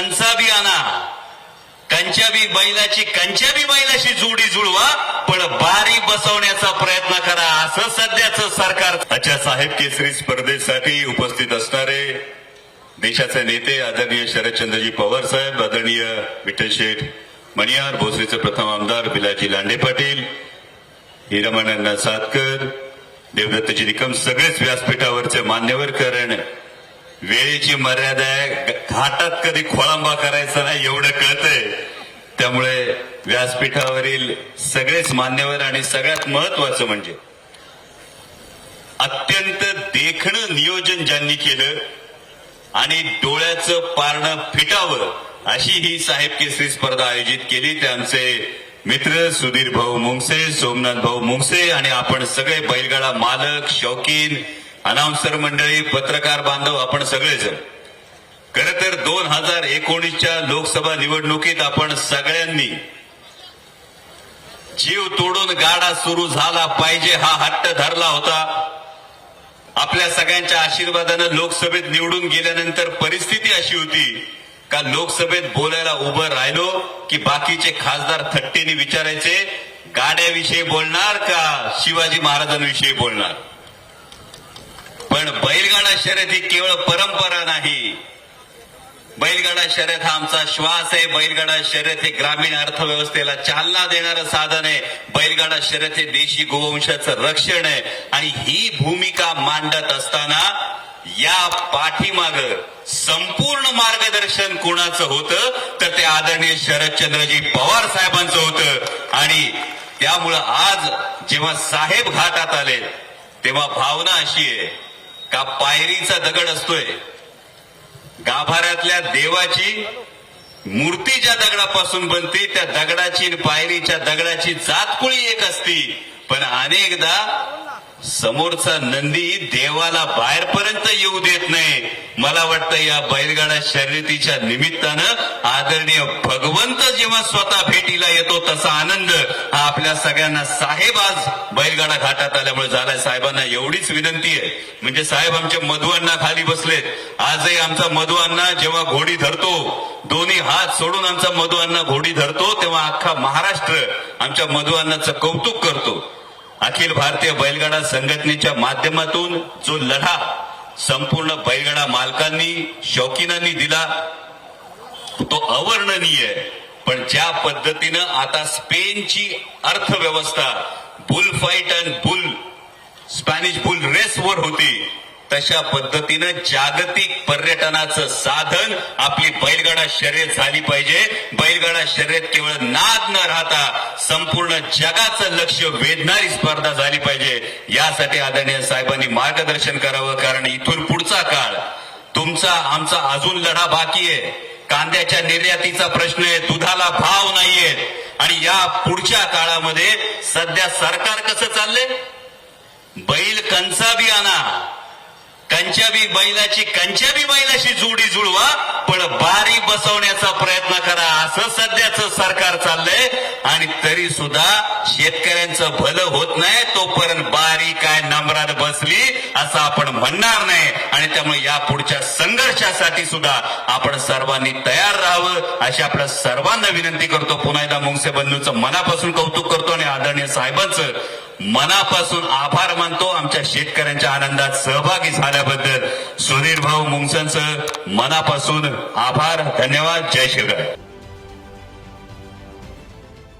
कंचाबी आणा. कंचाबी बैलाची कंचाबी बैलाशी जोडी जुळवा पण बारी बसवण्याचा प्रयत्न करा असं सध्याचं सरकार. अच्छा साहेब केसरी स्पर्धेसाठी उपस्थित असणारे देशाचे नेते आदरणीय शरदचंद्रजी पवार साहेब आदरणीय विठ्ठल शेठ मणियार भोसरीचे प्रथम आमदार बिलाजी लांडे पाटील हिरमानंदा सातकर देवदत्तजी निकम सगळेच व्यासपीठावरचे मान्यवर कारण वेळेची मर्यादा आहे. घाटात कधी खोळंबा करायचा नाही एवढं कळतंय. त्यामुळे व्यासपीठावरील सगळेच मान्यवर आणि सगळ्यात महत्वाचं म्हणजे अत्यंत देखणं नियोजन ज्यांनी केलं आणि डोळ्याचं पारणं फिटावं अशी ही साहेब केसरी स्पर्धा आयोजित केली. ते आमचे मित्र सुधीर भाऊ मुंगसे सोमनाथ भाऊ मुंगसे आणि आपण सगळे बैलगाडा मालक शौकीन अनाउन्सर मंडळी पत्रकार बांधव आपण सगळेजण. खर तर दोन हजार एकोणीसच्या लोकसभा निवडणुकीत आपण सगळ्यांनी जीव तोडून गाडा सुरू झाला पाहिजे हा हट्ट धरला होता. आपल्या सगळ्यांच्या आशीर्वादानं लोकसभेत निवडून गेल्यानंतर परिस्थिती अशी होती का लोकसभेत बोलायला उभं राहिलो की बाकीचे खासदार थट्टेने विचारायचे गाड्याविषयी बोलणार का? शिवाजी महाराजांविषयी बोलणार? पण बैलगाडा शर्यत ही केवळ परंपरा नाही. बैलगाडा शर्यत हा आमचा श्वास आहे. बैलगाडा शर्यत हे ग्रामीण अर्थव्यवस्थेला चालना देणारं साधन आहे. बैलगाडा शर्यत हे देशी गोवंशाचं रक्षण आहे. आणि ही भूमिका मांडत असताना या पाठीमाग संपूर्ण मार्गदर्शन कोणाचं होतं? तर ते आदरणीय शरदचंद्रजी पवार साहेबांचं होतं. आणि त्यामुळं आज जेव्हा साहेब घाटात आले तेव्हा भावना अशी आहे का पायरीचा दगड असतोय? गाभाऱ्यातल्या देवाची मूर्ती ज्या दगडापासून बनते त्या दगडाची पायरीच्या दगडाची जातकुळी एक असती. पण अनेकदा समोरचा नंदी देवाला बाहेरपर्यंत येऊ देत नाही. मला वाटतं या बैलगाडा शर्यतीच्या निमित्तानं आदरणीय भगवंत जेव्हा स्वतः भेटीला येतो तसा आनंद हा आपल्या सगळ्यांना साहेब आज बैलगाडा घाटात आल्यामुळे झालाय साहेबांना एवढीच विनंती आहे. म्हणजे साहेब आमचे मधुअण्णा खाली बसलेत. आजही आमचा मधुअण्णा जेव्हा घोडी धरतो दोन्ही हात सोडून आमचा मधुअण्णा घोडी धरतो तेव्हा अख्खा महाराष्ट्र आमच्या मधुअण्णाचं कौतुक करतो. अखिल भारतीय बैलगाडा संघटनेच्या माध्यमातून जो लढा संपूर्ण बैलगाडा मालकांनी शौकीनांनी दिला तो अवर्णनीय आहे. पण ज्या पद्धतीनं आता स्पेनची अर्थव्यवस्था bull fight and bull Spanish bull रेसवर होती तशा पद्धतीनं जागतिक पर्यटनाचं साधन आपली बैलगाडा शर्यत झाली पाहिजे. बैलगाडा शर्यत केवळ नाद न राहता संपूर्ण जगाचं लक्ष वेधणारी स्पर्धा झाली पाहिजे. यासाठी आदरणीय साहेबांनी मार्गदर्शन करावं कारण इथून पुढचा काळ तुमचा आमचा अजून लढा बाकी आहे. कांद्याच्या निर्यातीचा प्रश्न आहे दुधाला भाव नाहीये. आणि या पुढच्या काळामध्ये सध्या सरकार कसं चालले बैल कंचाबी आणा. कंचाबी बैलाची कंचाबी बैलाशी जोडी जुळवा पण बारी बसवण्याचा प्रयत्न करा. असं सध्याचं सरकार चाललंय. आणि तरी सुद्धा शेतकऱ्यांचं भलं होत नाही तो काय नंबरात बसली असं आपण म्हणणार नाही. आणि त्यामुळे या पुढच्या संघर्षासाठी सुद्धा आपण सर्वांनी तयार राहावं अशी आपल्या सर्वांना विनंती करतो. पुन्हा एकदा मुंगसे बंधूंचं मनापासून कौतुक करतो आणि आदरणीय साहेबांचं मनापासून आभार मानतो. आमच्या शेतकऱ्यांच्या आनंदात सहभागी झाल्याबद्दल सुधीर भाऊ मुंगसांचं मनापासून आभार धन्यवाद. जय शिवराय